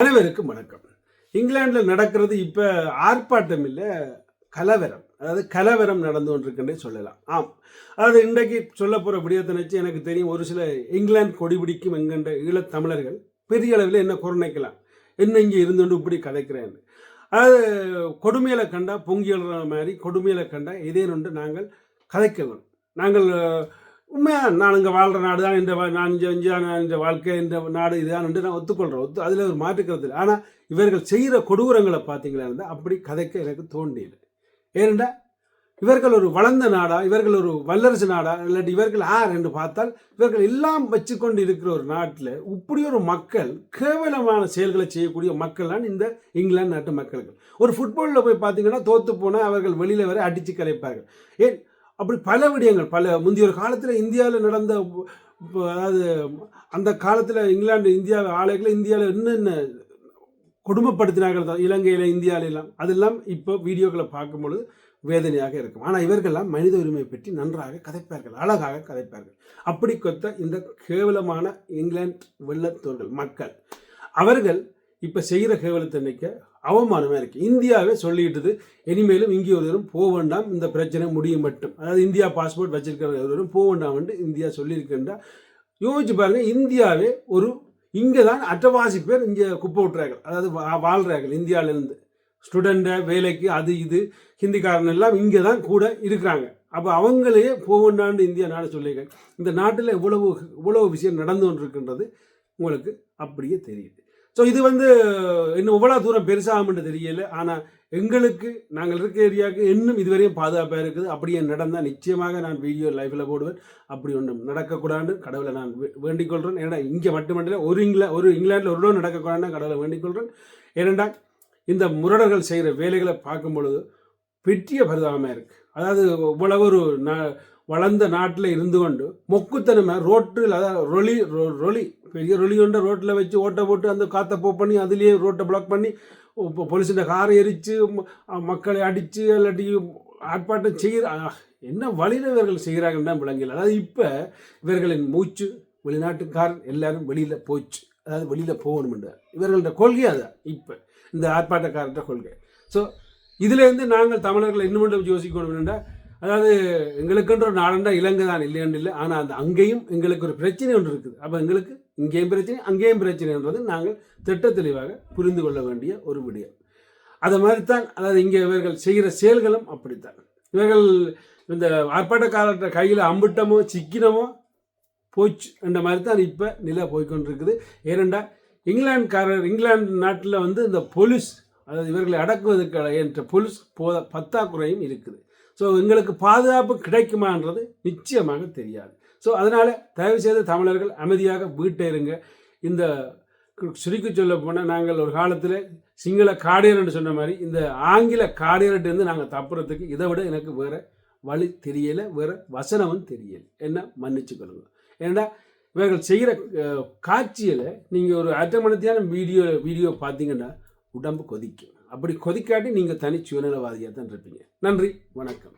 அனைவருக்கும் வணக்கம். இங்கிலாந்தில் நடக்கிறது இப்போ ஆர்ப்பாட்டம் இல்லை கலவரம். அதாவது கலவரம் நடந்து கொண்டிருக்குன்றே சொல்லலாம். ஆம். அது இன்றைக்கு சொல்ல போகிற விடயத்தை நினச்சி எனக்கு தெரியும் ஒரு சில இங்கிலாந்து கொடி பிடிக்கும் என்கின்ற ஈழத் தமிழர்கள் பெரிய அளவில் என்ன குறைக்கலாம் என்ன இங்கே இருந்துட்டு இப்படி கதைக்கிறேன்னு. அதாவது கொடுமையில் கண்டா பொங்கி மாதிரி கொடுமையில் கண்டா இதே நொண்டு நாங்கள் கதைக்க நாங்கள் உண்மையாக நான் இங்கே வாழ்கிற நாடு தான் இந்த நான் இங்கே இங்கே நான் இந்த வாழ்க்கை இந்த நாடு இதுதான் என்று நான் ஒத்துக்கொள்கிறேன் ஒத்து அதில் ஒரு மாற்றுக்கிறது இல்லை ஆனால் இவர்கள் செய்கிற கொடூரங்களை பார்த்தீங்களா இருந்தால் அப்படி கதைக்க எனக்கு தோண்டியது ஏனெண்டா இவர்கள் ஒரு வளர்ந்த நாடா இவர்கள் ஒரு வல்லரசு நாடா இல்லாட்டி இவர்கள் யார் என்று பார்த்தால் இவர்கள் எல்லாம் வச்சுக்கொண்டு இருக்கிற ஒரு நாட்டில் இப்படி ஒரு மக்கள் கேவலமான செயல்களை செய்யக்கூடிய மக்கள் தான் இந்த இங்கிலாந்து நாட்டு மக்கள்கள். ஒரு ஃபுட்பாலில் போய் பார்த்தீங்கன்னா தோற்று போனால் அவர்கள் வெளியில் வரை அடித்து கலைப்பார்கள் ஏன்? அப்படி பல விடயங்கள் பல முந்தைய ஒரு காலத்தில் இந்தியாவில் நடந்த அதாவது அந்த காலத்தில் இங்கிலாந்து இந்தியா ஆலைகளை இந்தியாவில் என்னென்ன கொடுமைப்படுத்தினார்கள் தான் இலங்கையில் இந்தியாவிலாம் அதெல்லாம் இப்போ வீடியோக்களை பார்க்கும்பொழுது வேதனையாக இருக்கும். ஆனால் இவர்கள்லாம் மனித உரிமை பற்றி நன்றாக கதைப்பார்கள் அழகாக கதைப்பார்கள். அப்படி கொத்த இந்த கேவலமான இங்கிலாந்து வெள்ளத்தோர்கள் மக்கள் அவர்கள் இப்போ செய்கிற கேவலத்தை நினைக்க அவமானமாக இருக்குது இந்தியாவே சொல்லிட்டுது இனிமேலும் இங்கே ஒருவரும் போக வேண்டாம் இந்த பிரச்சனை முடியும் மட்டும். அதாவது இந்தியா பாஸ்போர்ட் வச்சிருக்கிற ஒருவரும் போக வேண்டாம் இந்தியா சொல்லியிருக்கின்றா. யோசிச்சு பாருங்கள் இந்தியாவே ஒரு இங்கே தான் அட்டவாசி பேர் இங்கே குப்பை விட்டுறார்கள். அதாவது வா- வாழ்கிறார்கள் இந்தியாவிலேருந்து. ஸ்டூடெண்ட்டை வேலைக்கு அது இது ஹிந்திக்காரன் எல்லாம் இங்கே தான் கூட இருக்கிறாங்க. அப்போ அவங்களையே போகண்டாண்டு இந்தியா நாடு சொல்லியிருக்காங்க இந்த நாட்டில் இவ்வளவு இவ்வளவு விஷயம் நடந்து கொண்டிருக்கின்றது உங்களுக்கு அப்படியே தெரியுது. ஸோ இது வந்து இன்னும் எவ்வளோ தூரம் பெருசாகும்னு தெரியல. ஆனால் எங்களுக்கு நாங்கள் இருக்க ஏரியாவுக்கு இன்னும் இதுவரையும் பாதுகாப்பாக இருக்குது. அப்படியே நடந்தால் நிச்சயமாக நான் வீடியோ லைஃப்பில் போடுவேன். அப்படி ஒன்றும் நடக்கக்கூடாது கடவுளை நான் வே- வேண்டிக் கொள்கிறேன் ஏன்னா இங்கே மட்டுமல்ல ஒரு இங்கிலா ஒரு இங்கிலாந்தில் ஒரு இடம் நடக்கக்கூடாதுன்னு கடவுளை வேண்டிக் கொள்கிறேன் ஏனென்றால் இந்த முரடர்கள் செய்கிற வேலைகளை பார்க்கும் பொழுது பெரிய பரிதாபமாக இருக்குது அதாவது இவ்வளவு ஒரு ந வளர்ந்த நாட்டில் இருந்து கொண்டு மொக்குத்தனமை ரோட்டில் அதாவது ரொலி ரொ- ரொலி பெரிய ரொலி கொண்ட ரோட்டில் வச்சு ஓட்டை போட்டு அந்த காற்றை போ பண்ணி அதுலேயே ரோட்டை பிளாக் பண்ணி இப்போ போலீஸின் காரை எரித்து மக்களை அடித்து இல்லாட்டி ஆர்ப்பாட்டம் செய்கிற என்ன வழியில் இவர்கள் செய்கிறாங்கன்னு தான் விளங்கல. அதாவது இப்போ இவர்களின் மூச்சு வெளிநாட்டுக்கார் எல்லாரும் வெளியில் போச்சு. அதாவது வெளியில் போகணுமென்ற இவர்களோட கொள்கை அதான் இப்போ இந்த ஆர்ப்பாட்டக்காரர்கிட்ட கொள்கை. ஸோ இதுலேருந்து நாங்கள் தமிழர்களை இன்னும் யோசிக்கணும் என்றால் அதாவது எங்களுக்குன்ற ஒரு நாடண்டா இலங்கை தான் இல்லைன்னு இல்லை. ஆனால் அந்த அங்கேயும் எங்களுக்கு ஒரு பிரச்சனை ஒன்று இருக்குது. அப்போ எங்களுக்கு இங்கேயும் பிரச்சனை அங்கேயும் பிரச்சனைன்றது நாங்கள் திட்ட தெளிவாக புரிந்து கொள்ள வேண்டிய ஒரு விடயம். அதை மாதிரி தான் அதாவது இங்கே இவர்கள் செய்கிற செயல்களும் அப்படித்தான். இவர்கள் இந்த ஆர்ப்பாட்டக்காரர்கிட்ட கையில் அம்பிட்டமோ சிக்கினமோ போச்சு என்ற மாதிரி தான் இப்போ நிலை போய்கொண்டிருக்குது ஏனெண்டா இங்கிலாந்துக்காரர் இங்கிலாந்து நாட்டில் வந்து இந்த போலீஸ் அதாவது இவர்களை அடக்குவதற்கு என்ற போலீஸ் போத பத்தாக்குறையும் இருக்குது. ஸோ எங்களுக்கு பாதுகாப்பு கிடைக்குமான்றது நிச்சயமாக தெரியாது. ஸோ அதனால் தயவுசெய்து தமிழர்கள் அமைதியாக வீட்டை இருங்க. இந்த சுருக்கி சொல்ல போனால் நாங்கள் ஒரு காலத்தில் சிங்கள காடியர்னு சொன்ன மாதிரி இந்த ஆங்கில காடியர்கிட்டேருந்து நாங்கள் தப்புறதுக்கு இதை விட எனக்கு வேறு வழி தெரியலை வேறு வசனமும் தெரியலை. என்ன மன்னிச்சுக்கொள்ளுங்க ஏன்னா இவர்கள் செய்கிற காட்சியில் நீங்கள் ஒரு அரை வீடியோ வீடியோ பார்த்தீங்கன்னா உடம்பு கொதிக்கும். அப்படி கொதிக்காட்டி நீங்கள் தனி சுயநலவாதியாக தான் இருப்பீங்க. நன்றி வணக்கம்.